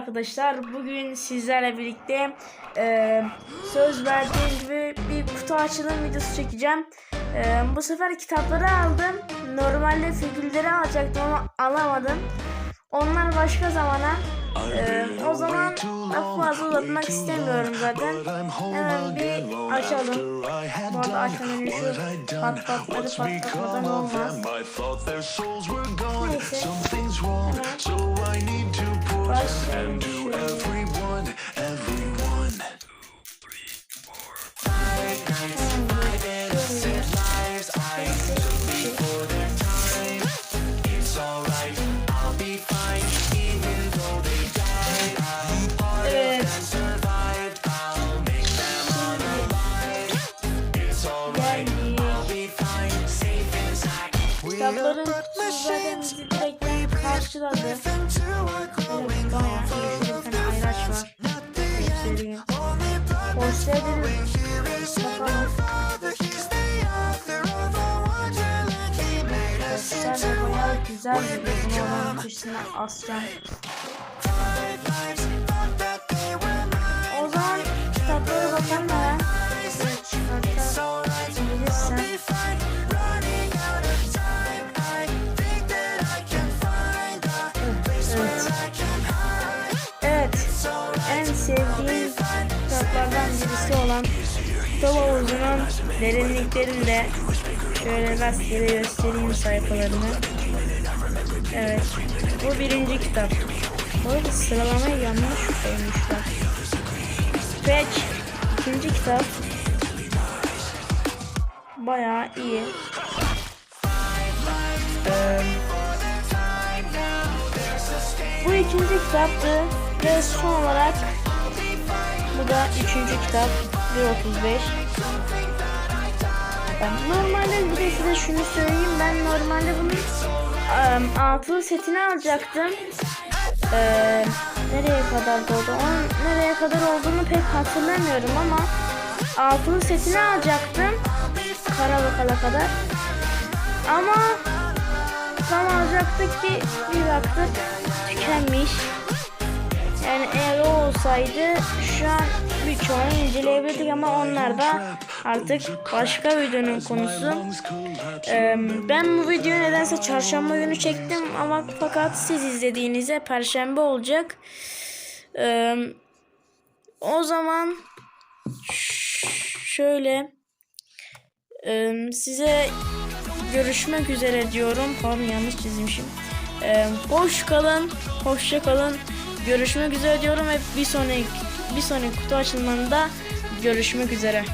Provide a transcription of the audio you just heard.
arkadaşlar. Bugün sizlerle birlikte e, söz verdiğim gibi bir kutu açılım videosu çekeceğim. E, bu sefer kitapları aldım. Normalde figürleri alacaktım ama alamadım. Onlar başka zamana. E, o zaman lafı fazla uzatmak istemiyorum zaten. Hemen bir açalım. Bu arada önce şu pat patları patlatmadan olmaz. Neyse. Hemen and to everyone, everyone. Two, three, four. Five nights, five innocent lives. I took before their time. It's alright, I'll be fine. Even though they died, I'm part of them survived. I'll make them unalive. It's alright, I'll be fine. Safe inside. We are but machines. Like, crashed it on this. Güzel duruyor. Bunu oranın köşesine asacağım. Olan Kitap Havuzu'nun derinliklerinde şöyle rastgele göstereyim sayfalarını. Evet. Bu birinci kitap. Bu arada sıralamayı yanlış koymuşlar. Peki. ikinci kitap. Bayağı iyi. Ee, bu ikinci kitaptı ve son olarak bu da üçüncü kitap 1.35 Ben Normalde bir de size şunu söyleyeyim. Ben normalde bunun um, altılı setini alacaktım. Ee, nereye kadar oldu onun nereye kadar olduğunu pek hatırlamıyorum ama altılı setini alacaktım. Karabakala kadar. Ama tam alacaktık ki bir baktık tükenmiş. Yani eğer o olsaydı şu an birçoğunu inceleyebilirdik ama onlar da artık başka videonun konusu. Ee, ben bu videoyu nedense çarşamba günü çektim ama fakat siz izlediğinizde perşembe olacak. Ee, o zaman şöyle e, size görüşmek üzere diyorum. Pardon yanlış çizmişim. Ee, hoş kalın, hoşça kalın. Görüşmek üzere diyorum ve bir sonraki bir sonraki kutu açılımında görüşmek üzere.